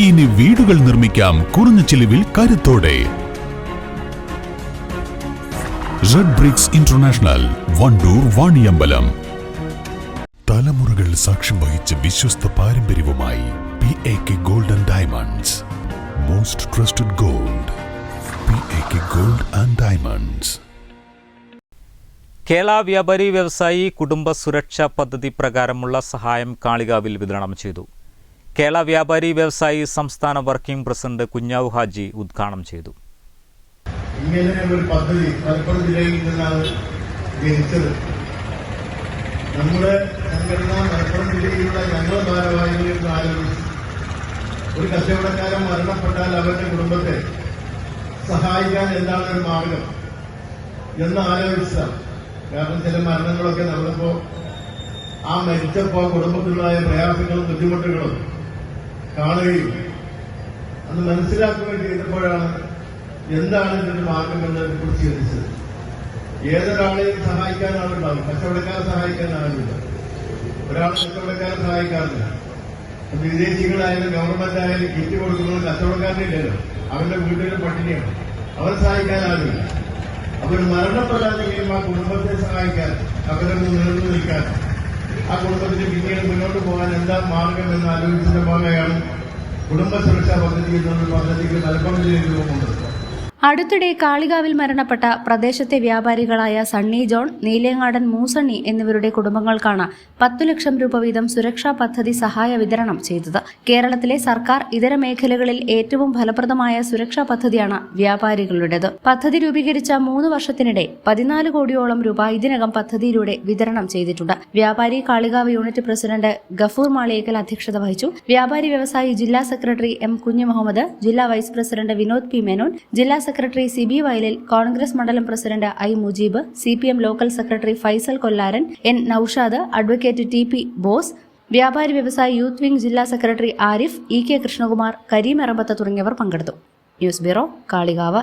ഇനി വീടുകൾ നിർമ്മിക്കാം കുറഞ്ഞ ചിലവിൽ കരുത്തോടെ. Red bricks international Wandoor Vaniyambalam. തലമുറകൾ സാക്ഷ്യം വഹിച്ച വിശ്വസ്ത പാരമ്പര്യവുമായി P A K gold and diamonds most trusted gold P A K gold and diamonds Kerala വ്യാപാരി വ്യവസായി കുടുംബ സുരക്ഷാ പദ്ധതി പ്രകാരമുള്ള സഹായം കാളികാവിൽ വിതരണം ചെയ്തു. കേരള വ്യാപാരി വ്യവസായി സംസ്ഥാന വർക്കിംഗ് പ്രസിഡന്റ് കുഞ്ഞാവു ഹാജി ഉദ്ഘാടനം ചെയ്തു. ഒരു പദ്ധതി നമ്മുടെ സംഘടന മലപ്പുറം ജില്ലയിലുള്ള ഞങ്ങൾ ഭാരവാഹികളിൽ ഒരു കച്ചവടക്കാരൻ മരണപ്പെട്ടാൽ അവരുടെ കുടുംബത്തെ സഹായിക്കാൻ എന്താണ് ഒരു മാർഗം എന്ന് ആലോചിച്ച കാരണം ചില മരണങ്ങളൊക്കെ നമ്മളിപ്പോ ആ മരിച്ചപ്പോ കുടുംബത്തിലുണ്ടായ പ്രയാസങ്ങളും ബുദ്ധിമുട്ടുകളും കാണുകയും അത് മനസ്സിലാക്കുകയും ചെയ്തപ്പോഴാണ് എന്താണ് ഇതിന്റെ മാർഗം എന്നതിനെ കുറിച്ച് ചിന്തിച്ചത്. ഏതൊരാളെയും സഹായിക്കാനാളുണ്ടാവും കച്ചവടക്കാരെ സഹായിക്കാനാളില്ല ഒരാൾ കച്ചവടക്കാരെ സഹായിക്കാറില്ല. വിദേശികളായാലും ഗവൺമെന്റ് ആയാലും കിറ്റ് കൊടുക്കുന്നത് കച്ചവടക്കാരനില്ലല്ലോ അവരുടെ വീട്ടിലെ പട്ടിണിയാണ്. അവരെ സഹായിക്കാനാളില്ല അവർ മരണപ്പെടാൻ കഴിയുമ്പോൾ ആ കുടുംബത്തെ സഹായിക്കാൻ അവരൊന്ന് നിലനിൽക്കാൻ നിൽക്കാൻ. ആ കുടുംബത്തിന് പിന്നീട് മുന്നോട്ട് പോകാൻ എന്താ മാർഗം എന്ന് ആലോചിച്ചതിന്റെ ഭാഗമായാണ് കുടുംബ സുരക്ഷാ പദ്ധതി എന്നുള്ള പദ്ധതിക്ക് ജില്ലയിൽ രൂപം കൊണ്ടത് അടുത്തിടെ കാളികാവിൽ മരണപ്പെട്ട പ്രദേശത്തെ വ്യാപാരികളായ സണ്ണി ജോൺ നീലേങ്ങാടൻ മൂസണ്ണി എന്നിവരുടെ കുടുംബങ്ങൾക്കാണ് പത്തു ലക്ഷം രൂപ വീതം സുരക്ഷാ പദ്ധതി സഹായ വിതരണം ചെയ്തത്. കേരളത്തിലെ സർക്കാർ ഇതര മേഖലകളിൽ ഏറ്റവും ഫലപ്രദമായ സുരക്ഷാ പദ്ധതിയാണ് വ്യാപാരികളുടേത്. പദ്ധതി രൂപീകരിച്ച മൂന്ന് വർഷത്തിനിടെ പതിനാല് കോടിയോളം രൂപ ഇതിനകം പദ്ധതിയിലൂടെ വിതരണം ചെയ്തിട്ടുണ്ട്. വ്യാപാരി കാളികാവ് യൂണിറ്റ് പ്രസിഡന്റ് ഗഫൂർ മാളിയേക്കൽ അധ്യക്ഷത വഹിച്ചു. വ്യാപാരി വ്യവസായി ജില്ലാ സെക്രട്ടറി എം കുഞ്ഞു മുഹമ്മദ് ജില്ലാ vice president Vinod P Menon ജില്ലാ secretary C B Vayalil Congress മണ്ഡലം president I Mujeeb C P M local secretary Faisal Kollaran N Noushad advocate T P Bose വ്യാപാരി വ്യവസായ യൂത്ത് വിംഗ് ജില്ലാ സെക്രട്ടറി ആരിഫ് ഇ കെ കൃഷ്ണകുമാർ കരീം എറമ്പത്ത് തുടങ്ങിയവർ പങ്കെടുത്തു. News bureau Kalikavu.